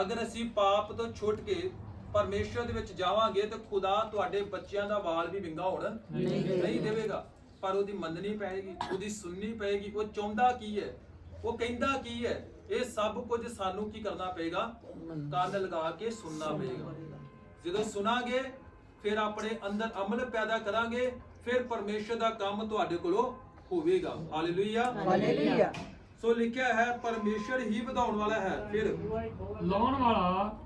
ਅਗਰ ਅਸੀਂ ਪਾਪ ਤੋਂ ਛੁੱਟ ਕੇ ਪਰਮੇਸ਼ਰ ਦੇ ਵਿੱਚ ਜਾਵਾਂਗੇ ਤਾਂ ਖੁਦਾ ਤੁਹਾਡੇ ਬੱਚਿਆਂ ਦਾ ਵਾਲ ਵੀ ਵਿੰਗਾ ਹੋਣ। ਨਹੀਂ ਦੇਵੇਗਾ। ਪਰ ਉਹਦੀ ਮੰਨਣੀ ਪਏਗੀ ਉਹਦੀ ਸੁਣਨੀ ਪਏਗੀ। ਉਹ ਚਾਹੁੰਦਾ ਕੀ ਹੈ? ਉਹ ਕਹਿੰਦਾ ਕੀ ਹੈ? ਇਹ ਸਭ ਕੁਝ ਸਾਨੂੰ ਕੀ ਕਰਨਾ ਪਏਗਾ? ਕੰਨ ਲਗਾ ਕੇ ਸੁਣਨਾ ਪਏਗਾ। ਜਦੋਂ ਸੁਣਾਂਗੇ ਫਿਰ ਆਪਣੇ ਅੰਦਰ ਅਮਲ ਪੈਦਾ ਕਰਾਂਗੇ ਫਿਰ ਪਰਮੇਸ਼ਰ ਦਾ ਕੰਮ ਤੁਹਾਡੇ ਕੋਲੋਂ ਹੋਵੇਗਾ। ਹਾਲੇਲੂਇਆ ਹਾਲੇਲੂਇਆ ਸੋ ਲਿਖਿਆ ਹੈ ਪਰਮੇਸ਼ਰ ਹੀ ਵਧਾਉਣ ਵਾਲਾ ਹੈ। ਫਿਰ ਲਾਉਣ ਵਾਲਾ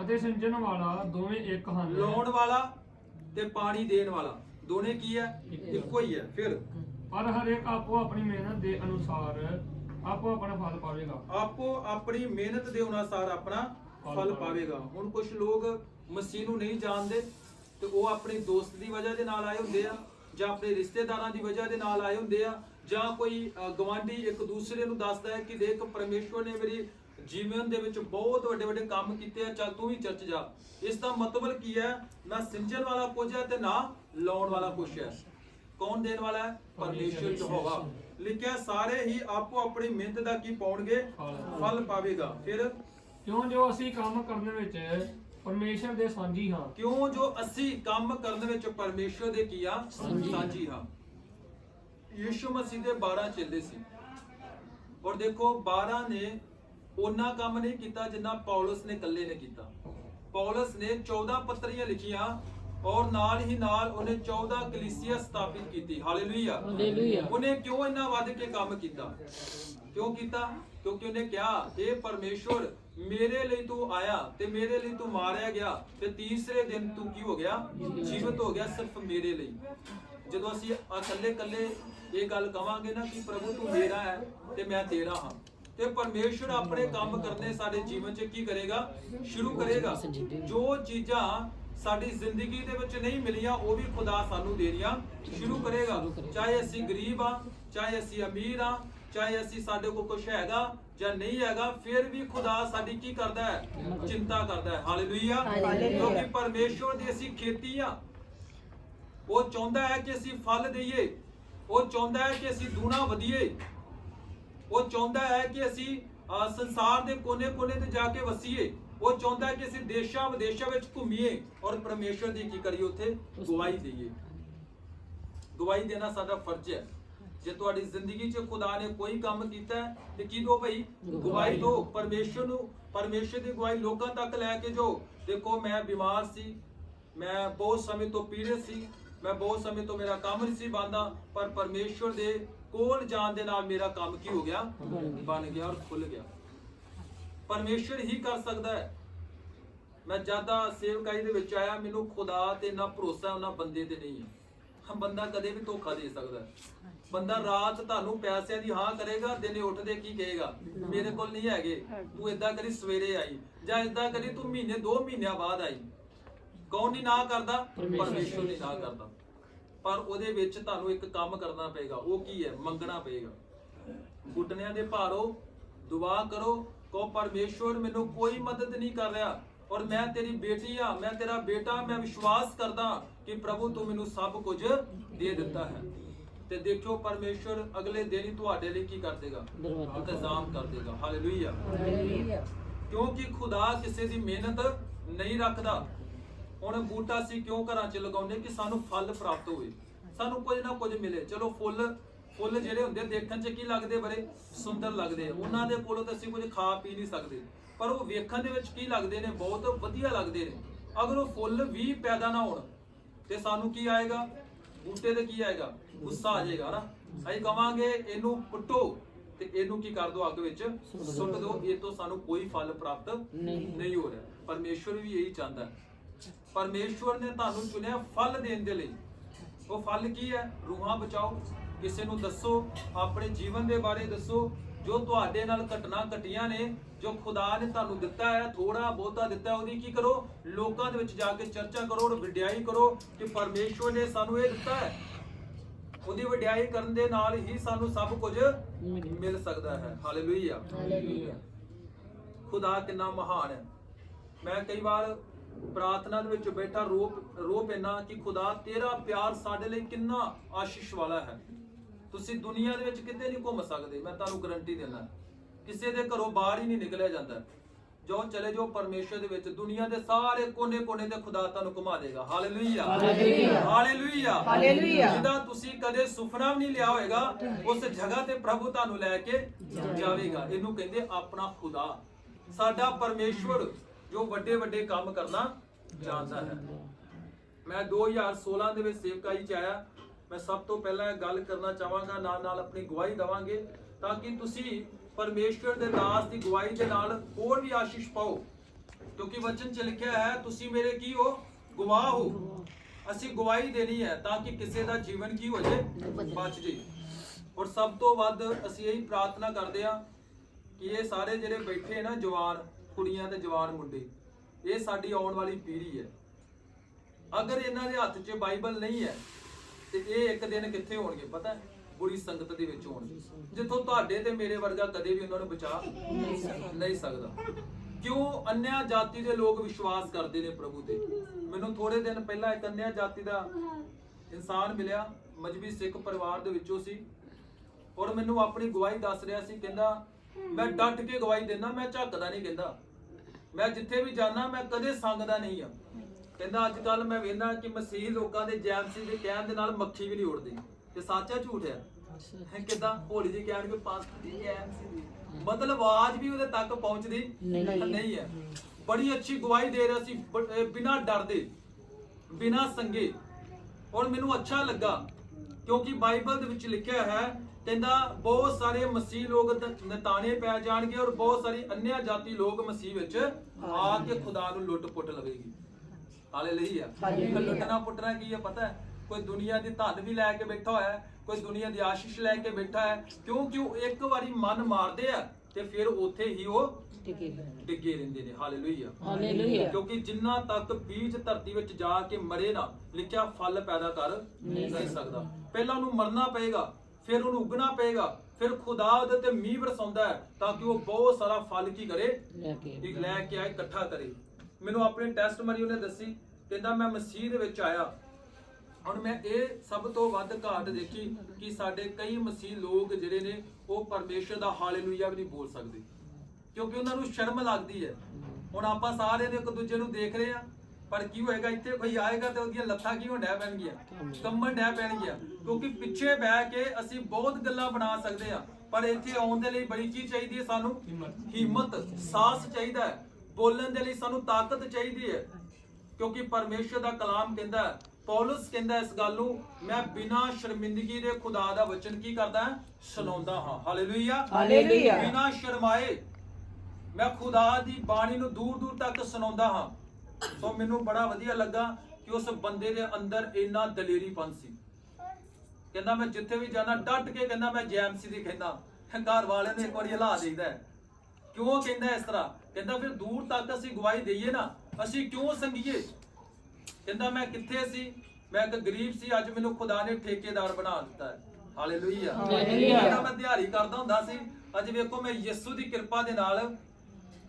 ਅਤੇ ਸਿੰਜਣ ਵਾਲਾ ਦੋਵੇਂ ਇੱਕ ਹਨ। ਲਾਉਣ ਵਾਲਾ ਤੇ ਪਾਣੀ ਦੇਣ ਵਾਲਾ। ਦੋਨੇ ਕੀ ਹੈ? ਇੱਕੋ ਹੀ ਹੈ। ਫਿਰ ਪਰ ਹਰ ਇੱਕ ਆਪੋ ਆਪਣੀ ਮਿਹਨਤ ਦੇ ਅਨੁਸਾਰ ਆਪੋ ਆਪਣਾ ਫਲ ਪਾਵੇਗਾ। ਆਪੋ ਆਪਣੀ ਮਿਹਨਤ ਦੇ ਅਨੁਸਾਰ ਆਪਣਾ ਫਲ ਪਾਵੇਗਾ। ਹੁਣ ਕੁਝ ਲੋਕ ਮਸੀਹ ਨੂੰ ਨਹੀਂ ਜਾਣਦੇ ਤੇ ਉਹ ਆਪਣੀ ਦੋਸਤ ਦੀ ਵਜ੍ਹਾ ਦੇ ਨਾਲ ਆਏ ਹੁੰਦੇ ਆ ਜਾਂ ਆਪਣੇ ਰਿਸ਼ਤੇਦਾਰਾਂ ਦੀ ਵਜ੍ਹਾ ਦੇ ਨਾਲ ਆਏ ਹੁੰਦੇ ਆ ਜਾਂ ਕੋਈ ਗਵਾਂਢੀ ਇੱਕ ਦੂਸਰੇ ਨੂੰ ਦੱਸਦਾ ਹੈ ਕਿ ਦੇਖ ਪਰਮੇਸ਼ਵਰ ਨੇ ਮੇਰੀ ਜੀਵਨ ਦੇ ਵਿੱਚ ਬਹੁਤ ਵੱਡੇ ਵੱਡੇ ਕੰਮ ਕੀਤੇ ਆ ਚੱਲ ਤੂੰ ਵੀ ਚਰਚ ਜਾ। ਇਸ ਦਾ ਮਤਲਬ ਕੀ ਹੈ? ਨਾ ਸਿੰਜਣ ਵਾਲਾ ਕੁਝ ਹੈ ਤੇ ਨਾ ਲਾਉਣ ਵਾਲਾ ਕੁਝ ਹੈ। ਕੌਣ ਦੇਣ ਵਾਲਾ ਹੈ? ਪਰਮੇਸ਼ਰ ਯਹੋਵਾ। ਲਿਖਿਆ ਸਾਰੇ ਹੀ ਆਪੋ ਆਪਣੀ ਮਿਹਨਤ ਦਾ ਕੀ ਪਾਉਣਗੇ? ਫਲ ਪਾਵੇਗਾ। ਫਿਰ ਕਿਉਂ ਜੋ ਅਸੀਂ ਕੰਮ ਕਰਨ ਵਿੱਚ ਪਰਮੇਸ਼ਰ ਦੇ ਸਾਂਝੀ ਹਾਂ? ਕਿਉਂ ਜੋ ਅਸੀਂ ਕੰਮ ਕਰਨ ਵਿੱਚ ਪਰਮੇਸ਼ਰ ਦੇ ਕੀ ਆ ਸਾਂਝੀ ਹਾਂ। ਯੀਸ਼ੂ ਮਸੀਹ ਦੇ 12 ਚੇਲੇ ਸੀ। ਔਰ ਦੇਖੋ 12 ਨੇ ਉਹਨਾਂ ਕੰਮ ਨਹੀਂ ਕੀਤਾ ਜਿੰਨਾ ਪੌਲਸ ਨੇ ਇਕੱਲੇ ਨੇ ਕੀਤਾ। ਪੌਲਸ ਨੇ 14 ਪੱਤਰੀਆਂ ਲਿਖੀਆਂ ਔਰ ਨਾਲ ਹੀ ਨਾਲ ਉਹਨੇ 14 ਕਲੀਸਿਆ ਸਥਾਪਿਤ ਕੀਤੀ। ਹਾਲੇਲੂਇਆ। ਹਾਲੇਲੂਇਆ। ਉਹਨੇ ਕਿਉਂ ਇੰਨਾ ਵੱਧ ਕੇ ਕੰਮ ਕੀਤਾ? ਕਿਉਂ ਕੀਤਾ? ਕਿਉਂਕਿ ਉਹਨੇ ਕਿਹਾ ਇਹ ਪਰਮੇਸ਼ਵਰ ਮੇਰੇ ਲਈ ਤੂੰ ਆਇਆ ਤੇ ਮੇਰੇ ਲਈ ਤੂੰ ਮਾਰਿਆ ਗਿਆ ਤੇ ਤੀਸਰੇ ਦਿਨ ਤੂੰ ਕੀ ਹੋ ਗਿਆ? ਜੀਵਤ ਹੋ ਗਿਆ ਸਿਰਫ ਮੇਰੇ ਲਈ। ਜਦੋਂ ਅਸੀਂ ਇਕੱਲੇ ਇਕੱਲੇ ਇਹ ਗੱਲ ਕਵਾਂਗੇ ਨਾ ਕਿ ਪ੍ਰਭੂ ਤੂੰ ਮੇਰਾ ਹੈ ਤੇ ਮੈਂ ਤੇਰਾ ਹਾਂ ਤੇ ਪਰਮੇਸ਼ਵਰ ਆਪਣੇ ਕੰਮ ਕਰਨੇ ਸਾਡੇ ਜੀਵਨ 'ਚ ਕੀ ਕਰੇਗਾ? ਸ਼ੁਰੂ ਕਰੇਗਾ। ਜੋ ਚੀਜ਼ਾਂ ਸਾਡੀ ਜ਼ਿੰਦਗੀ ਦੇ ਵਿੱਚ ਨਹੀਂ ਮਿਲੀਆਂ ਉਹ ਵੀ ਖੁਦਾ ਸਾਨੂੰ ਦੇਣੀਆਂ ਸ਼ੁਰੂ ਕਰੇਗਾ। ਚਾਹੇ ਅਸੀਂ ਗਰੀਬ ਆ ਚਾਹੇ ਅਸੀਂ ਅਮੀਰ ਆ ਚਾਹੇ ਅਸੀਂ ਸਾਡੇ ਕੋਲ ਕੁਝ ਹੈਗਾ ਜਾਂ ਨਹੀਂ ਹੈਗਾ ਫਿਰ ਵੀ ਖੁਦਾ ਸਾਡੀ ਕੀ ਕਰਦਾ ਹੈ? ਚਿੰਤਾ ਕਰਦਾ ਹੈ। ਹਾਲੇਲੂਇਆ। ਕਿਉਂਕਿ ਪਰਮੇਸ਼ਵਰ ਦੀ ਅਸੀਂ ਖੇਤੀ ਆ। ਉਹ ਚਾਹੁੰਦਾ ਹੈ ਕਿ ਅਸੀਂ ਫਲ ਦਈਏ। ਉਹ ਚਾਹੁੰਦਾ ਹੈ ਕਿ ਅਸੀਂ ਦੂਣਾ ਵਧੀਏ। ਉਹ ਚਾਹੁੰਦਾ ਹੈ ਕਿ ਅਸੀਂ ਸੰਸਾਰ ਦੇ ਕੋਨੇ-ਕੋਨੇ ਤੇ ਜਾ ਕੇ ਵਸੀਏ। ਉਹ ਚਾਹੁੰਦਾ ਹੈ ਕਿ ਅਸੀਂ ਦੇਸ਼ਾਂ ਵਿਦੇਸ਼ਾਂ ਵਿੱਚ ਘੁੰਮੀਏ ਔਰ ਪਰਮੇਸ਼ਵਰ ਦੀ ਕੀ ਕਰੀਏ ਉੱਥੇ ਗਵਾਹੀ ਦਈਏ। ਗਵਾਹੀ ਦੇਣਾ ਸਾਡਾ ਫਰਜ਼ ਹੈ। ਜੇ ਤੁਹਾਡੀ ਜ਼ਿੰਦਗੀ 'ਚ ਖੁਦਾ ਨੇ ਕੋਈ ਕੰਮ ਕੀਤਾ ਹੈ ਤੇ ਕੀ ਦੋ ਭਾਈ? ਗਵਾਹੀ। ਦਿਓ ਪਰਮੇਸ਼ਵਰ ਨੂੰ ਪਰਮੇਸ਼ਵਰ ਦੀ ਗਵਾਹੀ ਲੋਕਾਂ ਤੱਕ ਲੈ ਕੇ ਜੋ ਦੇਖੋ ਮੈਂ ਬਿਮਾਰ ਸੀ। ਮੈਂ ਬਹੁਤ ਸਮੇਂ ਤੋਂ ਪੀੜਿਤ ਸੀ। ਮੈਂ ਬਹੁਤ ਸਮੇਂ ਤੋਂ ਮੇਰਾ ਕੰਮ ਨਹੀਂ ਸੀ ਬੰਦਾ ਪਰ ਪਰਮੇਸ਼ਵਰ ਦੇ ਕੋਲ ਜਾਣ ਦੇ ਨਾਲ ਮੇਰਾ ਕੰਮ ਕੀ ਹੋ ਗਿਆ? ਬਣ ਗਿਆ ਔਰ ਖੁੱਲ ਗਿਆ। ਪਰਮੇਸ਼ਵਰ ਹੀ ਕਰ ਸਕਦਾ ਹੈ। ਮੈਂ ਜ਼ਿਆਦਾ ਸੇਵਕਾਈ ਦੇ ਵਿੱਚ ਆਇਆ, ਮੈਨੂੰ ਖੁਦਾ ਤੇ ਨਾ ਭਰੋਸਾ ਉਹਨਾਂ ਬੰਦੇ ਤੇ ਨਹੀਂ ਹੈ ਹਾਂ ਬੰਦਾ ਕਦੇ ਵੀ ਧੋਖਾ ਦੇ ਸਕਦਾ ਬੰਦਾ ਰਾਤ ਤੁਹਾਨੂੰ ਪੈਸਿਆਂ ਦੀ ਹਾਂ ਕਰੇਗਾ, ਦਿਨੇ ਉੱਠਦੇ ਕੀ ਕਹੇਗਾ? ਮੇਰੇ ਕੋਲ ਨਹੀਂ ਹੈਗੇ। ਤੂੰ ਇਦਾਂ ਕਰੀ ਸਵੇਰੇ ਆਈ, ਜਾਂ ਇਦਾਂ ਕਰੀ ਤੂੰ ਮਹੀਨੇ 2 ਮਹੀਨਿਆਂ ਬਾਅਦ ਆਈ। ਕੌਣ ਨਹੀਂ ਨਾ ਕਰਦਾ ਪਰਮੇਸ਼ਵਰ ਨਹੀਂ ਨਾ ਕਰਦਾ। ਪਰ ਉਹਦੇ ਵਿੱਚ ਤੁਹਾਨੂੰ ਇੱਕ ਕੰਮ ਕਰਨਾ ਪਏਗਾ ਉਹ ਕੀ ਹੈ? ਮੰਗਣਾ ਪਏਗਾ। ਘੁਟਨਿਆਂ ਦੇ ਭਾਰੋ ਦੁਆ ਕਰੋ ਕਹੋ ਪਰਮੇਸ਼ਵਰ ਮੈਨੂੰ ਕੋਈ ਮਦਦ ਨਹੀਂ ਕਰ ਰਿਹਾ। ਔਰ ਮੈਂ ਤੇਰੀ ਬੇਟੀ ਆ ਮੈਂ ਤੇਰਾ ਬੇਟਾ ਮੈਂ ਵਿਸ਼ਵਾਸ ਕਰਦਾ ਕਿ ਪ੍ਰਭੂ ਤੂੰ ਮੈਨੂੰ ਸਭ ਕੁਝ ਦੇ ਦਿੱਤਾ ਹੈ। ਤੇ ਦੇਖਿਓ ਪਰਮੇਸ਼ਵਰ ਅਗਲੇ ਦਿਨ ਹੀ ਤੁਹਾਡੇ ਲਈ ਕੀ ਕਰ ਦੇਗਾ? ਇੰਤਜ਼ਾਮ ਕਰ ਦੇਗਾ। ਹਾਲੇਲੂਇਆ। ਹਾਲੇਲੂਇਆ। ਕਿਉਂਕਿ ਖੁਦਾ ਕਿਸੇ ਦੀ ਮਿਹਨਤ ਨਹੀਂ ਰੱਖਦਾ। ਹੁਣ ਬੂਟਾ ਸੀ ਕਿਉਂ ਘਰਾਂ 'ਚ ਲਗਾਉਂਦੇ ਕਿ ਸਾਨੂੰ ਫਲ ਪ੍ਰਾਪਤ ਹੋਵੇ? ਸਾਨੂੰ ਕੁਝ ਨਾ ਕੁਝ ਮਿਲੇ। ਚਲੋ ਫੁੱਲ ਫੁੱਲ ਜਿਹੜੇ ਹੁੰਦੇ ਦੇਖਣ 'ਚ ਕੀ ਲੱਗਦੇ ਬੜੇ? ਸੁੰਦਰ ਲੱਗਦੇ। ਉਹਨਾਂ ਦੇ ਕੋਲੋਂ ਤਾਂ ਅਸੀਂ ਕੁਝ ਖਾ ਪੀ ਨਹੀਂ ਸਕਦੇ। ਪਰ ਉਹ ਵੇਖਣ ਦੇ ਵਿੱਚ ਕੀ ਲੱਗਦੇ ਨੇ? ਬਹੁਤ ਵਧੀਆ ਲੱਗਦੇ ਨੇ। ਅਗਰ ਉਹ ਫੁੱਲ ਵੀ ਪੈਦਾ ਨਾ ਹੋਣ ਤੇ ਸਾਨੂੰ ਕੀ ਆਏਗਾ? ਬੂਟੇ ਤੇ ਕੀ ਆਏਗਾ? ਗੁੱਸਾ ਆ ਜਾਏਗਾ ਨਾ। ਅਸੀਂ ਕਵਾਂਗੇ ਇਹਨੂੰ ਪੁੱਟੋ ਤੇ ਇਹਨੂੰ ਕੀ ਕਰ ਦੋ ਅੱਗ ਵਿੱਚ? ਸੁੱਟ ਦਿਓ ਇਹ ਤੋਂ ਸਾਨੂੰ ਕੋਈ ਫਲ ਪ੍ਰਾਪਤ ਨਹੀਂ। ਨਹੀਂ ਹੋ ਰਿਹਾ। ਪਰਮੇਸ਼ਵਰ ਵੀ ਇਹੀ ਚਾਹੁੰਦਾ ਹੈ। ਪਰਮੇਸ਼ਵਰ ਨੇ ਤੁਹਾਨੂੰ ਚੁਣਿਆ ਫਲ ਦੇਣ ਦੇ ਲਈ। ਉਹ ਫਲ ਕੀ ਹੈ? ਰੂਹਾਂ ਬਚਾਓ। ਕਿਸੇ ਨੂੰ ਦੱਸੋ ਆਪਣੇ ਜੀਵਨ ਦੇ ਬਾਰੇ ਦੱਸੋ ਜੋ ਤੁਹਾਡੇ ਨਾਲ ਘਟਨਾ ਘਟੀਆਂ ਨੇ ਜੋ ਖੁਦਾ ਨੇ ਤੁਹਾਨੂੰ ਦਿੱਤਾ ਹੈ ਥੋੜਾ ਬਹੁਤਾ ਦਿੱਤਾ ਉਹਦੀ ਕੀ ਕਰੋ? ਲੋਕਾਂ ਦੇ ਵਿੱਚ ਜਾ ਕੇ ਚਰਚਾ ਕਰੋ ਔਰ ਵਡਿਆਈ ਕਰੋ ਕਿ ਪਰਮੇਸ਼ਵਰ ਨੇ ਸਾਨੂੰ ਇਹ ਦਿੱਤਾ ਹੈ। ਉਹਦੀ ਵਡਿਆਈ ਕਰਨ ਦੇ ਨਾਲ ਹੀ ਸਾਨੂੰ ਸਭ ਕੁਝ ਮਿਲ ਸਕਦਾ ਹੈ। ਹਾਲੇਲੂਇਆ ਹਾਲੇਲੂਇਆ ਖੁਦਾ ਕਿੰਨਾ ਮਹਾਨ ਹੈ। ਮੈਂ ਕਈ ਵਾਰ ਪ੍ਰਾਰਥਨਾ ਦੇ ਵਿੱਚ ਬੈਠਾ ਰੋ ਰੋ ਪੈਣਾ ਕਿ ਖੁਦਾ ਤੇਰਾ ਪਿਆਰ ਸਾਡੇ ਲਈ ਕਿੰਨਾ ਆਸ਼ੀਸ਼ ਵਾਲਾ ਹੈ। ਤੁਸੀਂ ਦੁਨੀਆ ਦੇ ਵਿੱਚ ਕਿਤੇ ਨਹੀਂ ਘੁੰਮ ਸਕਦੇ ਮੈਂ ਤੁਹਾਨੂੰ ਗਰੰਟੀ ਦਿੰਦਾ। ਕਿਸੇ ਦੇ ਘਰੋਂ ਬਾਹਰ ਹੀ ਨਹੀਂ ਨਿਕਲਿਆ ਜਾਂਦਾ। ਜੋ ਚਲੇ ਜੋ ਪਰਮੇਸ਼ਰ ਦੇ ਵਿੱਚ ਦੁਨੀਆ ਦੇ ਸਾਰੇ ਕੋਨੇ-ਕੋਨੇ ਤੇ ਖੁਦਾ ਤੁਹਾਨੂੰ ਘੁਮਾ ਦੇਗਾ। Hallelujah hallelujah. ਹਾਲੇਲੂਇਆ। ਜਿਹਦਾ ਤੁਸੀਂ ਕਦੇ ਸੁਪਨਾ ਵੀ ਨਹੀਂ ਲਿਆ ਹੋਵੇਗਾ ਉਸ ਜਗ੍ਹਾ ਤੇ ਪ੍ਰਭੂ ਤੁਹਾਨੂੰ ਲੈ ਕੇ ਜਾਵੇਗਾ। ਇਹਨੂੰ ਕਹਿੰਦੇ ਆਪਣਾ ਖੁਦਾ। ਸਾਡਾ ਪਰਮੇਸ਼ਵਰ ਜੋ ਵੱਡੇ ਵੱਡੇ ਕੰਮ ਕਰਨਾ ਜਾਣਦਾ ਹੈ। ਮੈਂ 2016 ਦੇ ਵਿੱਚ ਸੇਵਕਾਈ ਚ ਆਇਆ। ਮੈਂ ਸਭ ਤੋਂ ਪਹਿਲਾਂ ਇਹ ਗੱਲ ਕਰਨਾ ਚਾਹਾਂਗਾ ਨਾਲ ਨਾਲ ਆਪਣੀ ਗਵਾਹੀ ਦਵਾਂਗੇ ਤਾਂ ਕਿ ਤੁਸੀਂ ਪਰਮੇਸ਼ਵਰ ਦੇ ਦਾਸ ਦੀ ਗਵਾਹੀ ਦੇ ਨਾਲ ਹੋਰ ਵੀ ਆਸ਼ੀਸ਼ ਪਾਓ। ਕਿਉਂਕਿ ਵਚਨ ਚ ਲਿਖਿਆ ਹੈ, ਤੁਸੀਂ ਮੇਰੇ ਕੀ ਹੋ? ਗਵਾਹ ਹੋ। ਅਸੀਂ ਗਵਾਹੀ ਦੇਣੀ ਹੈ ਤਾਂ ਕਿ ਕਿਸੇ ਦਾ ਜੀਵਨ ਕੀ ਹੋ ਜਾਏ, ਬਚ ਜੇ ਔਰ ਸਭ ਤੋਂ ਵੱਧ ਅਸੀਂ ਇਹੀ ਪ੍ਰਾਰਥਨਾ ਕਰਦੇ ਹਾਂ ਕਿ ਇਹ ਸਾਰੇ ਜਿਹੜੇ ਬੈਠੇ ਨਾ ਜਵਾਨ ਕੁੜੀਆਂ ਤੇ ਜਵਾਨ ਮੁੰਡੇ। ਇਹ ਸਾਡੀ ਆਉਣ ਵਾਲੀ ਪੀੜ੍ਹੀ ਹੈ। ਅਗਰ ਇਹਨਾਂ ਦੇ ਹੱਥ 'ਚ ਬਾਈਬਲ ਨਹੀਂ ਹੈ, ਤੇ ਇਹ ਇੱਕ ਦਿਨ ਕਿੱਥੇ ਹੋਣਗੇ? ਪਤਾ ਹੈ? ਬੁਰੀ ਸੰਗਤ ਦੇ ਵਿੱਚ ਹੋਣਗੇ। ਜਿੱਥੋਂ ਤੁਹਾਡੇ ਤੇ ਮੇਰੇ ਵਰਗਾ ਕਦੇ ਵੀ ਉਹਨਾਂ ਨੂੰ ਬਚਾ ਨਹੀਂ ਸਕਦਾ। ਕਿਉਂ? ਅੰਨਿਆ ਜਾਤੀ ਦੇ ਲੋਕ ਵਿਸ਼ਵਾਸ ਕਰਦੇ ਨੇ ਪ੍ਰਭੂ ਤੇ। ਮੈਨੂੰ ਥੋੜੇ ਦਿਨ ਪਹਿਲਾਂ ਇੱਕ ਅੰਨਿਆ ਜਾਤੀ ਦਾ ਇਨਸਾਨ ਮਿਲਿਆ। ਮਜਬੀ ਸਿੱਖ ਪਰਿਵਾਰ ਦੇ ਵਿੱਚੋਂ ਸੀ। ਔਰ ਮੈਨੂੰ ਆਪਣੀ ਗਵਾਹੀ ਦੱਸ ਰਿਹਾ ਸੀ, ਕਹਿੰਦਾ ਮੈਂ ਡਟ ਕੇ ਗਵਾਹੀ ਦਿੰਦਾ ਮੈਂ ਝੱਕਦਾ ਨਹੀਂ ਕਹਿੰਦਾ। ਮੈਂ ਜਿੱਥੇ ਵੀ ਜਾਣਾ ਮੈਂ ਕਦੇ ਸੰਗਦਾ ਨਹੀਂ ਆ। ਕਹਿੰਦਾ ਅੱਜ ਕੱਲ ਮੈਂ ਵੇਖਦਾ ਕਿ ਮਸੀਹ ਲੋਕਾਂ ਦੇ ਜੈਮਸੀ ਦੇ ਕਹਿਣ ਦੇ ਨਾਲ ਮੱਖੀ ਵੀ ਨਹੀਂ ਉੜਦੀ ਤੇ ਸੱਚ ਝੂਠ ਆ। ਹੈ ਕਿਦਾਂ? ਭੋਲੀ ਜੀ ਕਹਿਣਗੇ ਪਾਸਟਰ ਦੀ ਜੈਮਸੀ ਦੀ। ਮਤਲਬ ਆਵਾਜ਼ ਵੀ ਉਹਦੇ ਤੱਕ ਪਹੁੰਚਦੀ ਨਹੀਂ। ਨਹੀਂ ਹੈ ਬੜੀ ਅੱਛੀ ਗਵਾਹੀ ਦੇ ਰਿਹਾ ਸੀ ਬਿਨਾਂ ਡਰਦੇ ਬਿਨਾਂ ਸੰਗੇ। ਔਰ ਮੈਨੂੰ ਅੱਛਾ ਲੱਗਾ ਕਿਉਂਕਿ ਬਾਈਬਲ ਦੇ ਵਿੱਚ ਲਿਖਿਆ ਹੈ ਕਹਿੰਦਾ ਬਹੁਤ ਸਾਰੇ ਮਸੀਹ ਲੋਕ ਨਤਾਣੇ ਪੈ ਜਾਣਗੇ ਔਰ ਬਹੁਤ ਸਾਰੀ ਅੰਨਿਆ ਜਾਤੀ ਲੋਕ ਮਸੀਹ ਵਿੱਚ ਆ ਕੇ ਖੁਦਾ ਨੂੰ ਲੁੱਟ ਪੁੱਟ ਲਵੇਗੀ। ਹਾਲੇਲੂਇਆ। ਹਾਲੇਲੂਇਆ। ਲੁੱਟਣਾ ਪੁੱਟਣਾ ਕੀ ਹੈ ਪਤਾ ਹੈ? ਕੋਈ ਦੁਨੀਆ ਦੀ ਧਨ ਵੀ ਲੈ ਕੇ ਬੈਠਾ ਹੋਇਆ ਕੋਈ ਦੁਨੀਆ ਦੀ ਆਸ਼ੀਸ਼ ਲੈ ਕੇ ਬੈਠਾ ਹੈ ਕਿਉਂਕਿ ਉਹ ਇੱਕ ਵਾਰੀ ਮਨ ਮਾਰਦੇ ਆ ਤੇ ਫਿਰ ਉੱਥੇ ਹੀ ਉਹ। ਡਿੱਗੇ ਰਹਿੰਦੇ ਨੇ। ਹਾਲੇਲੂਇਆ। ਹਾਲੇਲੂਇਆ। ਕਿਉਂਕਿ ਜਿੰਨਾ ਤੱਕ ਬੀਜ ਧਰਤੀ ਵਿੱਚ ਜਾ ਕੇ ਮਰੇ ਨਾ ਲਿਖਿਆ ਫਲ ਪੈਦਾ ਕਰ ਨਹੀਂ ਸਕਦਾ। ਪਹਿਲਾਂ ਉਹਨੂੰ ਮਰਨਾ ਪਏਗਾ ਫਿਰ ਉਹਨੂੰ ਉਗਣਾ ਪਏਗਾ। ਫਿਰ ਖੁਦਾ ਉਹਦੇ ਤੇ ਮੀਂਹ ਵਰਸਾਉਂਦਾ ਹੈ ਤਾਂ ਕਿ ਉਹ ਬਹੁਤ ਸਾਰਾ ਫਲ ਕੀ ਕਰੇ? ਲੈ ਕੇ ਇੱਕ ਲੈ ਕੇ ਆਏ ਇਕੱਠਾ ਕਰੇ। ਮੈਨੂੰ ਆਪਣੇ ਟੈਸਟਮਨੀ ਉਹਨੇ ਦੱਸੀ ਕਹਿੰਦਾ ਮੈਂ ਮਸੀਹ ਦੇ ਵਿੱਚ ਆਇਆ। ਹੁਣ ਮੈਂ ਇਹ ਸਭ ਤੋਂ ਵੱਧ ਘਾਟ ਦੇਖੀ ਕਿ ਸਾਡੇ ਕਈ ਮਸੀਹ ਲੋਕ ਜਿਹੜੇ ਨੇ ਉਹ ਪਰਮੇਸ਼ਰ ਦਾ ਹਾਲੇਲੂਇਆ ਵੀ ਨਹੀਂ ਬੋਲ ਸਕਦੇ। ਕਿਉਂਕਿ ਉਹਨਾਂ ਨੂੰ ਸ਼ਰਮ ਲੱਗਦੀ ਹੈ। ਹੁਣ ਆਪਾਂ ਸਾਰੇ ਨੇ ਇੱਕ ਦੂਜੇ ਨੂੰ ਦੇਖ ਰਹੇ ਆ ਪਰ ਕੀ ਹੋਏਗਾ ਇੱਥੇ? ਕੋਈ ਆਏਗਾ ਤੇ ਉਹਦੀਆਂ ਲੱਤਾਂ ਕੀ ਹੋਣ ਡੈ ਪੈਣਗੀਆਂ? ਕੰਮਣ ਡੈ ਪੈਣਗੀਆਂ। ਕਿਉਂਕਿ ਪਿੱਛੇ ਬਹਿ ਕੇ ਅਸੀਂ ਬਹੁਤ ਗੱਲਾਂ ਬਣਾ ਸਕਦੇ ਆ ਪਰ ਇੱਥੇ ਆਉਣ ਦੇ ਲਈ ਬੜੀ ਚੀਜ਼ ਚਾਹੀਦੀ ਹੈ ਸਾਨੂੰ। ਹਿੰਮਤ। ਹਿੰਮਤ ਸਾਹਸ ਚਾਹੀਦਾ ਹੈ। ਬੋਲਣ ਦੇ ਲਈ ਸਾਨੂੰ ਤਾਕਤ ਚਾਹੀਦੀ ਹੈ। ਕਿਉਂਕਿ ਪਰਮੇਸ਼ਰ ਦਾ ਕਲਾਮ ਕਹਿੰਦਾ ਪੌਲਸ ਕਹਿੰਦਾ ਇਸ ਗੱਲ ਨੂੰ ਮੈਂ ਬਿਨਾਂ ਸ਼ਰਮਿੰਦਗੀ ਦੇ ਖੁਦਾ ਦਾ ਵਚਨ ਕੀ ਕਰਦਾ ਹਾਂ? ਸੁਣਾਉਂਦਾ ਹਾਂ। Hallelujah hallelujah. ਬਿਨਾਂ ਸ਼ਰਮਾਏ ਮੈਂ ਖੁਦਾ ਦੀ ਬਾਣੀ ਨੂੰ ਦੂਰ ਦੂਰ ਤੱਕ ਸੁਣਾਉਂਦਾ ਹਾਂ। ਸੋ ਮੈਨੂੰ ਬੜਾ ਵਧੀਆ ਲੱਗਾ ਕਿ ਉਸ ਬੰਦੇ ਦੇ ਅੰਦਰ ਇੰਨਾ ਦਲੇਰੀਪਨ ਸੀ। ਕਹਿੰਦਾ ਮੈਂ ਜਿੱਥੇ ਵੀ ਜਾਣਾ ਡਟ ਕੇ ਕਹਿੰਦਾ ਮੈਂ ਜੈਮਸੀ ਦੀ ਕਹਿੰਦਾ ਘਰ ਵਾਲਿਆਂ ਨੂੰ ਇੱਕ ਵਾਰੀ ਹਿਲਾ ਦੇਈਦਾ। ਕਿਉਂ ਕਹਿੰਦਾ ਇਸ ਤਰ੍ਹਾਂ? ਕਹਿੰਦਾ ਫਿਰ ਦੂਰ ਤੱਕ ਅਸੀਂ ਗਵਾਹੀ ਦਈਏ ਨਾ ਅਸੀਂ ਕਿਉਂ ਸੰਗੀਏ ਕਹਿੰਦਾ ਮੈਂ ਕਿੱਥੇ ਸੀ? ਮੈਂ ਇੱਕ ਗਰੀਬ ਸੀ ਅੱਜ ਮੈਨੂੰ ਖੁਦਾ ਨੇ ਠੇਕੇਦਾਰ ਬਣਾ ਦਿੱਤਾ ਹੈ। ਹਾਲੇਲੂਇਆ। ਹਾਲੇਲੂਇਆ। ਮੈਂ ਦਿਹਾੜੀ ਕਰਦਾ ਹੁੰਦਾ ਸੀ ਅੱਜ ਵੇਖੋ ਮੈਂ ਯਿਸੂ ਦੀ ਕਿਰਪਾ ਦੇ ਨਾਲ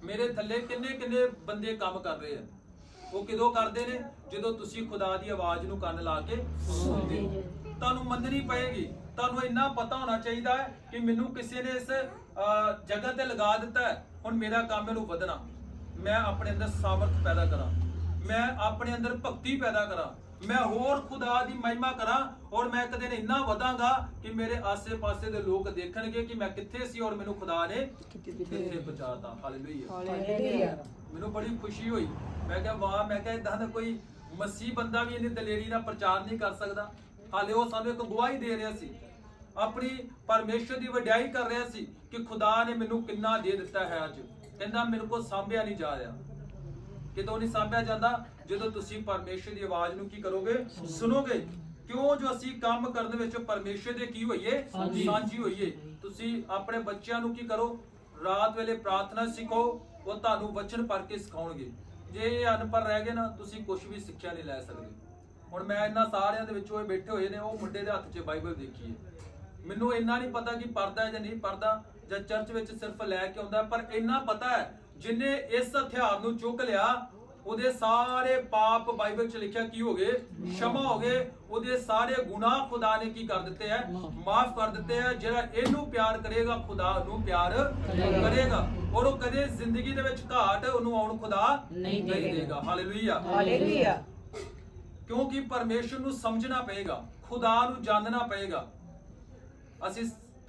ਮੇਰੇ ਥੱਲੇ ਕਿੰਨੇ ਕਿੰਨੇ ਬੰਦੇ ਕੰਮ ਕਰ ਰਹੇ ਆ। ਉਹ ਕਿਦੋਂ ਕਰਦੇ ਨੇ? ਜਦੋਂ ਤੁਸੀਂ ਖੁਦਾ ਦੀ ਆਵਾਜ਼ ਨੂੰ ਕੰਨ ਲਾ ਕੇ ਸੁਣਦੇ ਹੋ। ਤੁਹਾਨੂੰ ਮੰਨਣੀ ਪਏਗੀ। ਤੁਹਾਨੂੰ ਇੰਨਾ ਪਤਾ ਹੋਣਾ ਚਾਹੀਦਾ ਹੈ ਕਿ ਮੈਨੂੰ ਕਿਸੇ ਨੇ ਇਸ ਜਗ੍ਹਾ ਤੇ ਲਗਾ ਦਿੱਤਾ ਹੈ। ਹੁਣ ਮੇਰਾ ਕੰਮ ਇਹਨੂੰ ਵਧਣਾ। ਮੈਂ ਆਪਣੇ ਅੰਦਰ ਸਾਮਰਥ ਪੈਦਾ ਕਰਾਂ। ਮੈਂ ਆਪਣੇ ਅੰਦਰ ਭਗਤੀ ਪੈਦਾ ਕਰਾਂ। ਮੈਂ ਹੋਰ ਖੁਦਾ ਦੀ ਮਹਿਮਾ ਕਰਾਂ ਔਰ ਮੈਂ ਇੱਕ ਦਿਨ ਇੰਨਾ ਵਧਾਂਗਾ ਕਿ ਮੇਰੇ ਆਸੇ-ਪਾਸੇ ਦੇ ਲੋਕ ਦੇਖਣਗੇ ਕਿ ਮੈਂ ਕਿੱਥੇ ਸੀ ਔਰ ਮੈਨੂੰ ਖੁਦਾ ਨੇ ਕਿੱਥੇ ਪਹੁੰਚਾਤਾ। ਹਾਲੇਲੂਇਆ ਹਾਲੇਲੂਇਆ ਮੈਨੂੰ ਬੜੀ ਖੁਸ਼ੀ ਹੋਈ। ਮੈਂ ਕਿਹਾ ਵਾਹ ਮੈਂ ਕਿਹਾ ਇਦਾਂ ਦਾ ਕੋਈ ਮਸੀਹ ਬੰਦਾ ਵੀ ਇੰਨੀ ਦਲੇਰੀ ਨਾਲ ਪ੍ਰਚਾਰ ਨਹੀਂ ਕਰ ਸਕਦਾ। ਹਾਲੇ ਉਹ ਸਾਨੂੰ ਇੱਕ ਗਵਾਹੀ ਦੇ ਰਿਹਾ ਸੀ। ਆਪਣੀ ਪਰਮੇਸ਼ਰ ਦੀ ਵਡਿਆਈ ਕਰ ਰਿਹਾ ਸੀ ਕਿ ਖੁਦਾ ਨੇ ਮੈਨੂੰ ਕਿੰਨਾ ਦੇ ਦਿੱਤਾ ਹੈ ਅੱਜ। ਕਹਿੰਦਾ ਮੇਰੇ ਕੋਲ ਸਾਂਭਿਆ ਨਹੀਂ ਜਾ ਰਿਹਾ। ਕਿਦੋਂ ਨਹੀਂ ਸਾਂਭਿਆ ਜਾਂਦਾ ਜਦੋਂ ਤੁਸੀਂ ਪਰਮੇਸ਼ਰ ਦੀ ਆਵਾਜ਼ ਨੂੰ ਕੀ ਕਰੋਗੇ? ਸੁਣੋਗੇ। ਕਿਉਂ ਜੋ ਅਸੀਂ ਕੰਮ ਕਰਨ ਵਿੱਚ ਪਰਮੇਸ਼ਰ ਦੇ ਕੀ ਹੋਈਏ? ਸਾਂਝੀ। ਹੋਈਏ। ਤੁਸੀਂ ਆਪਣੇ ਬੱਚਿਆਂ ਨੂੰ ਕੀ ਕਰੋ? ਰਾਤ ਵੇਲੇ ਪ੍ਰਾਰਥਨਾ ਸਿੱਖੋ। ਉਹ ਤੁਹਾਨੂੰ ਵਚਨ ਪੜ੍ਹ ਕੇ ਸਿਖਾਉਣਗੇ। ਜੇ ਇਹ ਅਨਪੜ੍ਹ ਰਹਿ ਗਏ ਨਾ ਤੁਸੀਂ ਕੁਝ ਵੀ ਸਿੱਖਿਆ ਨਹੀਂ ਲੈ ਸਕਦੇ। ਹੁਣ ਮੈਂ ਇਹਨਾਂ ਸਾਰਿਆਂ ਦੇ ਵਿੱਚੋਂ ਇਹ ਬੈਠੇ ਹੋਏ ਨੇ ਉਹ ਮੁੰਡੇ ਦੇ ਹੱਥ 'ਚ ਬਾਈਬਲ ਦੇਖੀ ਹੈ ਮੈਨੂੰ ਇੰਨਾ ਨਹੀਂ ਪਤਾ ਕਿ ਪੜਦਾ ਹੈ ਜਾਂ ਨਹੀਂ ਪੜਦਾ ਜਾਂ ਚਰਚ ਵਿੱਚ ਸਿਰਫ ਲੈ ਕੇ ਆਉਂਦਾ ਪਰ ਇੰਨਾ ਪਤਾ ਹੈ ਜਿਨੇ ਇਸ ਹਥਿਆਰ ਨੂੰ ਚੁੱਕ ਲਿਆ ਉਹਦੇ ਸਾਰੇ ਪਾਪ ਬਾਈਬਲ 'ਚ ਲਿਖਿਆ ਕੀ ਹੋ ਗਏ? ਸ਼ਮਾ ਹੋ ਉਹਦੇ ਸਾਰੇ ਗੁਨਾਹ ਖੁਦਾ ਨੇ ਕੀ ਕਰ ਦਿੱਤੇ ਹੈ ਮਾਫ ਕਰ ਦਿੱਤੇ ਹੈ ਜਿਹੜਾ ਇਹਨੂੰ ਪਿਆਰ ਕਰੇਗਾ ਖੁਦਾ ਨੂੰ ਪਿਆਰ ਕਰੇਗਾ। ਔਰ ਉਹ ਕਦੇ ਜ਼ਿੰਦਗੀ ਦੇ ਵਿੱਚ ਘਾਟ ਉਹਨੂੰ ਆਉਣ ਖੁਦਾ ਨਹੀਂ ਦੇਗਾ ਹਾਲੇਲੂਇਆ। ਹਾਲੇਲੂਇਆ। ਕਿਉਂਕਿ ਪਰਮੇਸ਼ਰ ਨੂੰ ਸਮਝਣਾ ਪਏਗਾ। ਖੁਦਾ ਨੂੰ ਜਾਣਨਾ ਪਏਗਾ। ਅਸੀਂ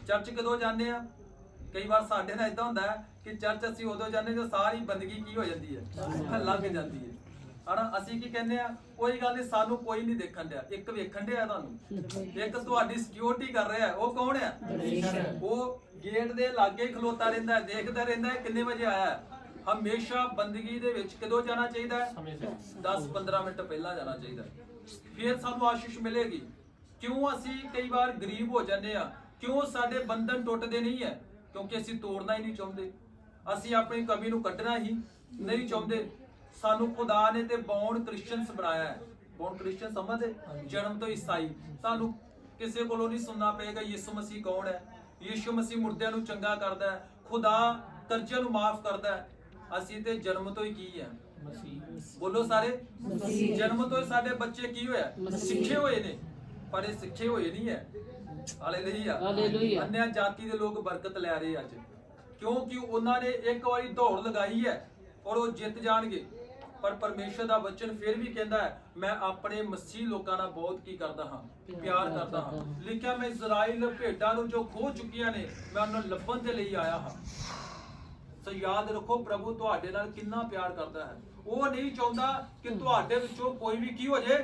ਚਰਚ ਕਦੋਂ ਜਾਂਦੇ ਆ? ਕਈ ਵਾਰ ਸਾਡੇ ਨਾਲ ਇਦਾਂ ਹੁੰਦਾ ਹੈ ਕਿ ਚਰਚ ਅਸੀਂ ਉਦੋਂ ਜਾਂਦੇ ਜਦੋਂ ਸਾਰੀ ਬੰਦਗੀ ਕੀ ਹੋ ਜਾਂਦੀ ਹੈ? ਲੰਘ ਜਾਂਦੀ ਹੈ। ਹਨਾ ਅਸੀਂ ਕੀ ਕਹਿੰਦੇ ਆ ਕੋਈ ਗੱਲ ਨਹੀਂ ਸਾਨੂੰ ਕੋਈ ਨਹੀਂ ਦੇਖਣ ਡਿਆ। ਇੱਕ ਵੇਖਣ ਡਿਆ ਤੁਹਾਨੂੰ। ਇੱਕ ਤੁਹਾਡੀ ਸਿਕਿਉਰਿਟੀ ਕਰ ਰਿਹਾ। ਉਹ ਕੌਣ ਹੈ? ਉਹ ਗੇਟ ਦੇ ਲਾਗੇ ਖਲੋਤਾ ਰਹਿੰਦਾ ਦੇਖਦਾ ਰਹਿੰਦਾ ਕਿੰਨੇ ਵਜੇ ਆਇਆ ਹਮੇਸ਼ਾ ਬੰਦਗੀ ਦੇ ਵਿੱਚ ਕਦੋਂ ਜਾਣਾ ਚਾਹੀਦਾ ਹੈ? ਸਮੇਂ ਸਿਰ। 10-15 ਮਿੰਟ ਪਹਿਲਾਂ ਜਾਣਾ ਚਾਹੀਦਾ। ਫਿਰ ਸਾਨੂੰ ਆਸ਼ੀਸ਼ ਮਿਲੇਗੀ। ਕਿਉਂ ਅਸੀਂ ਕਈ ਵਾਰ ਗਰੀਬ ਹੋ ਜਾਂਦੇ ਆ ਕਿਉਂ ਸਾਡੇ ਬੰਧਨ ਟੁੱਟਦੇ ਨਹੀਂ ਹੈ? ਕਿਉਂਕਿ ਅਸੀਂ ਤੋੜਨਾ ਹੀ ਨਹੀਂ ਚਾਹੁੰਦੇ। ਅਸੀਂ ਆਪਣੀ ਕਮੀ ਨੂੰ ਕੱਢਣਾ ਹੀ ਨਹੀਂ ਚਾਹੁੰਦੇ। ਸਾਨੂੰ ਖੁਦਾ ਨੇ ਤੇ ਬੌਨ ਕ੍ਰਿਸਚੀਅਨਸ ਬਣਾਇਆ ਹੈ। ਬੌਨ ਕ੍ਰਿਸਚੀਅਨ ਸਮਝਦੇ ਜਨਮ ਤੋਂ ਈਸਾਈ। ਤੁਹਾਨੂੰ ਕਿਸੇ ਕੋਲੋਂ ਨਹੀਂ ਸੁਣਨਾ ਪਏਗਾ ਯਿਸੂ ਮਸੀਹ ਕੌਣ ਹੈ। ਯਿਸੂ ਮਸੀਹ ਮੁਰਦਿਆਂ ਨੂੰ ਚੰਗਾ ਕਰਦਾ ਹੈ। ਖੁਦਾ ਕਰਜ਼ਿਆਂ ਨੂੰ ਮਾਫ ਕਰਦਾ ਹੈ। ਅਸੀਂ ਤੇ ਜਨਮ ਤੋਂ ਹੀ ਕੀ ਹੈ? ਮਸੀਹ। ਬੋਲੋ ਸਾਰੇ। ਮਸੀਹ। ਜਨਮ ਤੋਂ ਹੀ ਸਾਡੇ ਬੱਚੇ ਕੀ ਹੋਇਆ। ਸਿੱਖੇ ਹੋਏ ਨੇ। ਪਰ ਇਹ ਸਿੱਖੇ ਹੋਏ ਨਹੀਂ ਹੈ। ਹਾਲੇਲੂਇਆ। ਹਾਲੇਲੂਇਆ। ਅੰਨਿਆ ਜਾਤੀ ਦੇ ਲੋਕ ਬਰਕਤ ਲੈ ਰਹੇ ਅੱਜ। ਕਿਉਂਕਿ ਉਹਨਾਂ ਨੇ ਇੱਕ ਵਾਰੀ ਦੌੜ ਲਗਾਈ ਹੈ ਔਰ ਉਹ ਜਿੱਤ ਜਾਣਗੇ। ਪਰ ਪਰਮੇਸ਼ਰ ਦਾ ਵਚਨ ਫਿਰ ਵੀ ਕਹਿੰਦਾ ਹੈ ਮੈਂ ਆਪਣੇ ਮਸੀਹ ਲੋਕਾਂ ਨਾਲ ਬਹੁਤ ਕੀ ਕਰਦਾ ਹਾਂ ਪਿਆਰ ਕਰਦਾ ਹਾਂ। ਲਿਖਿਆ ਮੈਂ ਇਜ਼ਰਾਈਲ ਭੇਡਾਂ ਨੂੰ ਜੋ ਖੋ ਚੁੱਕੀਆਂ ਨੇ ਮੈਂ ਉਹਨਾਂ ਨੂੰ ਲੱਭਣ ਦੇ ਲਈ ਆਇਆ ਹਾਂ। ਸੋ ਯਾਦ ਰੱਖੋ ਪ੍ਰਭੂ ਤੁਹਾਡੇ ਨਾਲ ਕਿੰਨਾ ਪਿਆਰ ਕਰਦਾ ਹੈ। ਉਹ ਨਹੀਂ ਚਾਹੁੰਦਾ ਕਿ ਤੁਹਾਡੇ ਵਿੱਚੋਂ ਕੋਈ ਵੀ ਕੀ ਹੋ ਜੇ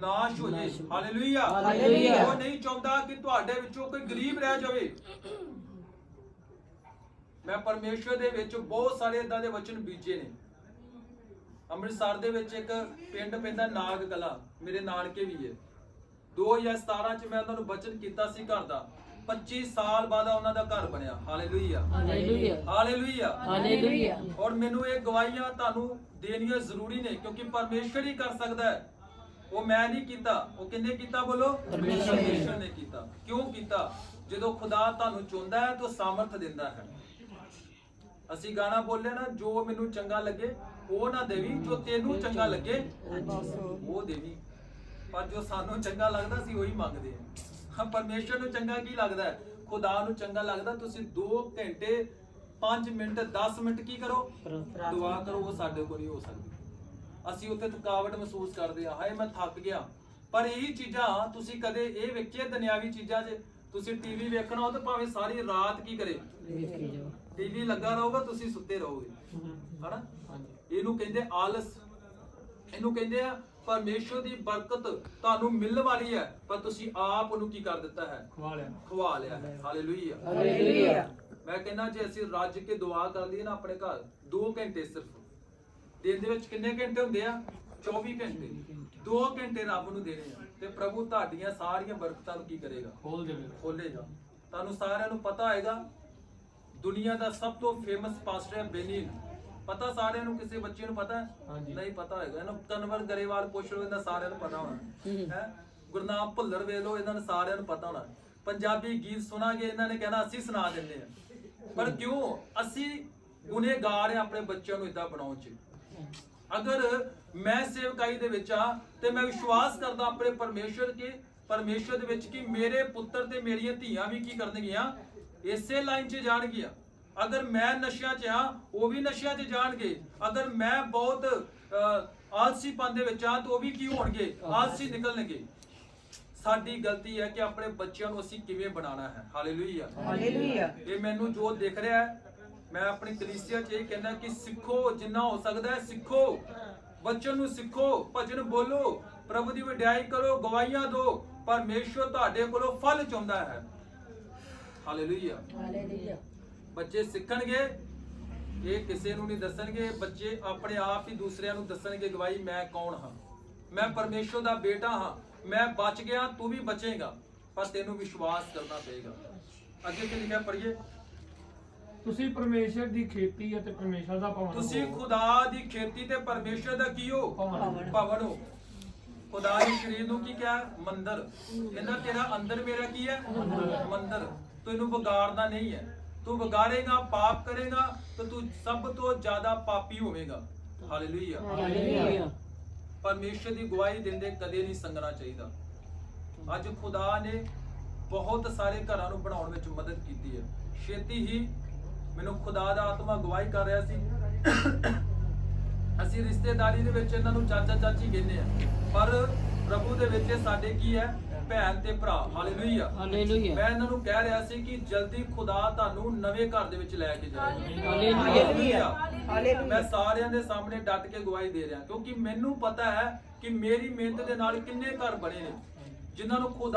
ਨਾਸ਼ ਹੋ ਜੇ ਹਾਲੇਲੂਇਆ। ਹਾਲੇਲੂਇਆ। ਉਹ ਨਹੀਂ ਚਾਹੁੰਦਾ ਕਿ ਤੁਹਾਡੇ ਵਿੱਚੋਂ ਕੋਈ ਗਰੀਬ ਰਹਿ ਜਾਵੇ। ਮੈਂ ਪਰਮੇਸ਼ਰ ਦੇ ਵਿੱਚ ਬਹੁਤ ਸਾਰੇ ਇਦਾਂ ਦੇ ਵਚਨ ਬੀਜੇ ਨੇ। ਅੰਮ੍ਰਿਤਸਰ ਦੇ ਵਿੱਚ ਇੱਕ ਪਿੰਡ ਪੈਂਦਾ ਨਾਗ ਕਲਾ ਮੇਰੇ ਨਾਨਕੇ ਵੀ ਹੈ। 2017 ਚ ਮੈਂ ਉਹਨਾਂ ਨੂੰ ਵਚਨ ਕੀਤਾ ਸੀ ਘਰ ਦਾ। 25 ਸਾਲ ਬਾਅਦ ਉਹਨਾਂ ਦਾ ਘਰ ਬਣਿਆ। ਹਾਲੇਲੂਇਆ। ਹਾਲੇਲੂਇਆ। ਹਾਲੇਲੂਇਆ। ਹਾਲੇਲੂਇਆ। ਔਰ ਮੈਨੂੰ ਇਹ ਗਵਾਹੀਆਂ ਤੁਹਾਨੂੰ ਦੇਣੀਆਂ ਜ਼ਰੂਰੀ ਨੇ ਕਿਉਂਕਿ ਪਰਮੇਸ਼ਰ ਹੀ ਕਰ ਸਕਦਾ ਹੈ। ਉਹ ਮੈਂ ਨਹੀਂ ਕੀਤਾ ਉਹ ਕਿੰਨੇ ਕੀਤਾ ਬੋਲੋ? ਪਰਮੇਸ਼ਰ ਨੇ। ਪਰਮੇਸ਼ਰ ਨੇ ਕੀਤਾ। ਕਿਉਂ ਕੀਤਾ? ਜਦੋਂ ਖੁਦਾ ਤੁਹਾਨੂੰ ਚੁਣਦਾ ਹੈ ਤਾਂ ਸਾਮਰਥ ਦਿੰਦਾ ਹੈ। ਅਸੀਂ ਗਾਣਾ ਬੋਲਿਆ ਨਾ ਜੋ ਮੈਨੂੰ ਚੰਗਾ ਲੱਗੇ ਉਹ ਨਾ ਦੇਵੀ ਜੋ ਤੈਨੂੰ ਚੰਗਾ ਲੱਗੇ ਉਹ ਦੇਵੀ। ਪਰ ਜੋ ਸਾਨੂੰ ਚੰਗਾ ਲੱਗਦਾ ਸੀ ਉਹੀ ਮੰਗਦੇ ਹਾਂ। ਪਰਮੇਸ਼ਰ ਨੂੰ ਚੰਗਾ ਕੀ ਲੱਗਦਾ ਹੈ? ਖੁਦਾ ਨੂੰ ਚੰਗਾ ਲੱਗਦਾ ਤੁਸੀਂ 2 ਘੰਟੇ 5 ਮਿੰਟ 10 ਮਿੰਟ ਕੀ ਕਰੋ? ਦੁਆ ਕਰੋ ਉਹ ਸਾਡੇ ਕੋਲ ਨਹੀਂ ਹੋ ਸਕਦੀ। ਅਸੀਂ ਉੱਥੇ ਥਕਾਵਟ ਮਹਿਸੂਸ ਕਰਦੇ ਆ ਹਾਏ ਮੈਂ ਥੱਕ ਗਿਆ। ਪਰ ਇਹੀ ਚੀਜ਼ਾਂ ਤੁਸੀਂ ਕਦੇ ਇਹ ਵੇਖੀਏ ਦੁਨਿਆਵੀ ਚੀਜ਼ਾਂ 'ਚ ਤੁਸੀਂ ਟੀਵੀ ਵੇਖਣਾ ਹੋ ਤਾਂ ਭਾਵੇਂ ਸਾਰੀ ਰਾਤ ਕੀ ਕਰੇ? ਵੇਖੀ ਜਾਓ। ਟੀਵੀ ਲੱਗਾ ਰਹੂਗਾ ਤੁਸੀਂ ਸੁੱਤੇ ਰਹੋਗੇ। ਹਨਾ? ਹਾਂਜੀ ਇਹਨੂੰ ਕਹਿੰਦੇ ਆਲਸ। ਇਹਨੂੰ ਕਹਿੰਦੇ ਆ ਪਰਮੇਸ਼ਰ ਦੀ ਬਰਕਤ ਤੁਹਾਨੂੰ ਮਿਲਣ ਵਾਲੀ ਹੈ ਪਰ ਤੁਸੀਂ ਆਪ ਉਹਨੂੰ ਕੀ ਕਰ ਦਿੱਤਾ ਹੈ? ਖਵਾ ਲਿਆ। ਖਵਾ ਲਿਆ ਹਾਲੇਲੂਇਆ। ਹਾਲੇਲੂਇਆ। ਮੈਂ ਕਹਿੰਦਾ ਜੇ ਅਸੀਂ ਰੱਜ ਕੇ ਦੁਆ ਕਰ ਲਈਏ ਨਾ ਆਪਣੇ ਘਰ 2 ਘੰਟੇ ਸਿਰਫ। ਦਿਨ ਦੇ ਵਿੱਚ ਕਿੰਨੇ ਘੰਟੇ ਹੁੰਦੇ ਆ? 24 ਘੰਟੇ। 2 ਘੰਟੇ ਰੱਬ ਨੂੰ ਦੇਣੇ ਆ। ਤੇ ਪ੍ਰਭੂ ਤੁਹਾਡੀਆਂ ਸਾਰੀਆਂ ਬਰਕਤਾਂ ਨੂੰ ਕੀ ਕਰੇਗਾ? ਖੋਲ ਦੇਵੇ। ਖੋਲੇਗਾ। ਤੁਹਾਨੂੰ ਸਾਰਿਆਂ ਨੂੰ ਪਤਾ ਹੋਏਗਾ ਦੁਨੀਆ ਦਾ ਸਭ ਤੋਂ ਫੇਮਸ ਪਾਸਟਰ ਹੈ ਬੇਨੀਨ। ਪਤਾ ਸਾਰਿਆਂ ਨੂੰ ਕਿਸੇ ਬੱਚੇ ਨੂੰ ਪਤਾ ਹੈ। ਨਹੀਂ ਪਤਾ ਹੋਏਗਾ। ਇਹਨੂੰ ਕਨਵਰ ਗਰੇਵਾਲ ਪੁੱਛ ਲਓ ਇਹਨਾਂ ਸਾਰਿਆਂ ਨੂੰ ਪਤਾ ਹੋਣਾ। ਹੈ ਗੁਰਨਾਮ ਭੁੱਲਰ ਵੇਖ ਲਓ ਇਹਨਾਂ ਨੂੰ ਸਾਰਿਆਂ ਨੂੰ ਪਤਾ ਹੋਣਾ। ਪੰਜਾਬੀ ਗੀਤ ਸੁਣਾਗੇ ਇਹਨਾਂ ਨੇ ਕਹਿਣਾ ਅਸੀਂ ਸੁਣਾ ਦਿੰਦੇ ਆ ਪਰ ਕਿਉਂ? ਅਸੀਂ ਗੁਨੇਗਾਰ ਆ ਆਪਣੇ ਬੱਚਿਆਂ ਨੂੰ ਇਦਾਂ ਬਣਾਉਣ ਚ। ਅਗਰ ਮੈਂ ਸੇਵਕਾਈ ਦੇ ਵਿੱਚ ਆ ਤੇ ਮੈਂ ਵਿਸ਼ਵਾਸ ਕਰਦਾ ਆਪਣੇ ਪਰਮੇਸ਼ਰ ਕੇ ਪਰਮੇਸ਼ਰ ਦੇ ਵਿੱਚ ਕਿ ਮੇਰੇ ਪੁੱਤਰ ਤੇ ਮੇਰੀਆਂ ਧੀਆਂ ਵੀ ਕੀ ਕਰਨਗੀਆਂ? ਇਸੇ ਲਾਈਨ 'ਚ ਜਾਣਗੀਆਂ ਅਗਰ ਮੈਂ ਨਸ਼ਿਆਂ 'ਚ ਆ ਉਹ ਵੀ ਨਸ਼ਿਆਂ 'ਚ ਜਾਣਗੇ। ਅਗਰ ਮੈਂ ਬਹੁਤ ਆਲਸੀਪਨ ਦੇ ਵਿੱਚ ਆ ਤਾਂ ਉਹ ਵੀ ਕੀ ਹੋਣਗੇ? ਆਲਸੀ ਨਿਕਲਣਗੇ। ਸਾਡੀ ਗਲਤੀ ਹੈ ਕਿ ਆਪਣੇ ਬੱਚਿਆਂ ਨੂੰ ਅਸੀਂ ਕਿਵੇਂ ਬਣਾਉਣਾ ਹੈ। ਹਾਲੇਲੂਇਆ ਹਾਲੇਲੂਇਆ ਇਹ ਮੈਨੂੰ ਜੋ ਦਿਖ ਰਿਹਾ ਹੈ ਮੈਂ ਆਪਣੀ ਕਲੀਸਿਆ 'ਚ ਇਹ ਕਹਿੰਦਾ ਕਿ ਸਿੱਖੋ ਜਿੰਨਾ ਹੋ ਸਕਦਾ ਹੈ ਸਿੱਖੋ। ਬੱਚਨ ਨੂੰ ਸਿੱਖੋ ਭਜਨ ਬੋਲੋ ਪ੍ਰਭੂ ਦੀ ਵਡਿਆਈ ਕਰੋ ਗਵਾਹੀਆਂ ਦਿਓ। ਪਰਮੇਸ਼ਵਰ ਤੁਹਾਡੇ ਕੋਲੋਂ ਫਲ ਚਾਹੁੰਦਾ ਹੈ। ਹਾਲੇਲੂਇਆ। ਹਾਲੇਲੂਇਆ। ਬੱਚੇ ਸਿੱਖਣਗੇ ਇਹ ਕਿਸੇ ਨੂੰ ਨਹੀਂ ਦੱਸਣਗੇ ਬੱਚੇ ਆਪਣੇ ਆਪ ਹੀ ਦੂਸਰਿਆਂ ਨੂੰ ਦੱਸਣਗੇ ਗਵਾਹੀ ਮੈਂ ਕੌਣ ਹਾਂ? ਮੈਂ ਪਰਮੇਸ਼ਵਰ ਦਾ ਬੇਟਾ ਹਾਂ ਮੈਂ ਬਚ ਗਿਆ ਤੂੰ ਵੀ ਬਚੇਗਾ ਪਰ ਤੈਨੂੰ ਵਿਸ਼ਵਾਸ ਕਰਨਾ ਪਏਗਾ। ਅੱਗੇ ਕੀ ਲਿਖਿਆ ਪੜ੍ਹੀਏ? ਤੁਸੀਂ ਪਰਮੇਸ਼ਰ ਦੀ ਖੇਤੀ ਅਤੇ ਪਰਮੇਸ਼ਰ ਦਾ ਭਵਨ ਤੁਸੀਂ। ਖੁਦਾ ਦੀ ਖੇਤੀ ਤੇ ਪਰਮੇਸ਼ਰ ਦਾ ਕੀ ਹੋ? ਭਵਨ। ਹੋ। ਖੁਦਾ ਨੇ ਸਰੀਰ ਨੂੰ ਕੀ ਕਿਹਾ? ਮੰਦਰ। ਕਹਿੰਦਾ ਤੇਰਾ ਅੰਦਰ ਮੇਰਾ ਕੀ ਹੈ? ਮੰਦਰ। ਤੂੰ ਇਹਨੂੰ ਵਿਗਾੜਨਾ ਨਹੀਂ ਹੈ। ਤੂੰ ਵਿਗਾੜੇਗਾ ਪਾਪ ਕਰੇਗਾ ਤਾਂ ਤੂੰ ਸਭ ਤੋਂ ਜ਼ਿਆਦਾ ਪਾਪੀ ਹੋਵੇਗਾ। ਹਾਲੇਲੂਇਆ ਹਾਲੇਲੂਇਆ ਪਰਮੇਸ਼ਰ ਦੀ ਗਵਾਹੀ ਦਿੰਦੇ ਕਦੇ ਨਹੀਂ ਸੰਗਣਾ ਚਾਹੀਦਾ। ਅੱਜ ਖੁਦਾ ਨੇ ਬਹੁਤ ਸਾਰੇ ਘਰਾਂ ਨੂੰ ਬਣਾਉਣ ਵਿੱਚ ਮਦਦ ਕੀਤੀ ਹੈ। ਛੇਤੀ ਹੀ ਮੈਨੂੰ ਖੁਦਾ ਦਾ ਆਤਮਾ ਗਵਾਹੀ ਕਰ ਰਿਹਾ ਸੀ। ਅਸੀਂ ਰਿਸ਼ਤੇਦਾਰੀ ਦੇ ਵਿੱਚ ਇਹਨਾਂ ਨੂੰ ਚਾਚਾ ਚਾਚੀ ਕਹਿੰਦੇ ਆ ਪਰ ਪ੍ਰਭੂ ਦੇ ਵਿੱਚ ਸਾਡੇ ਕੀ ਹੈ? ਭੈਣ ਤੇ ਭਰਾ ਹਾਲੇਲੂਇਆ। ਹਾਲੇਲੂਇਆ। ਮੈਂ ਇਹਨਾਂ ਨੂੰ ਕਹਿ ਰਿਹਾ ਸੀ ਕਿ ਜਲਦੀ ਖੁਦਾ ਤੁਹਾਨੂੰ ਨਵੇਂ ਘਰ ਦੇ ਵਿੱਚ ਲੈ ਕੇ ਜਾਏਗਾ ਹਾਲੇਲੂਇਆ। ਹਾਲੇਲੂਇਆ। ਮੈਂ ਸਾਰਿਆਂ ਦੇ ਸਾਹਮਣੇ ਡਟ ਕੇ ਗਵਾਹੀ ਦੇ ਰਿਹਾ ਕਿਉਂਕਿ ਮੈਨੂੰ ਪਤਾ ਹੈ ਕਿ ਮੇਰੀ ਮਿਹਨਤ ਦੇ ਨਾਲ ਕਿੰਨੇ ਘਰ ਬਣੇ ਨੇ ਜਿਨ੍ਹਾਂ ਨੂੰ ਖੁਦਾ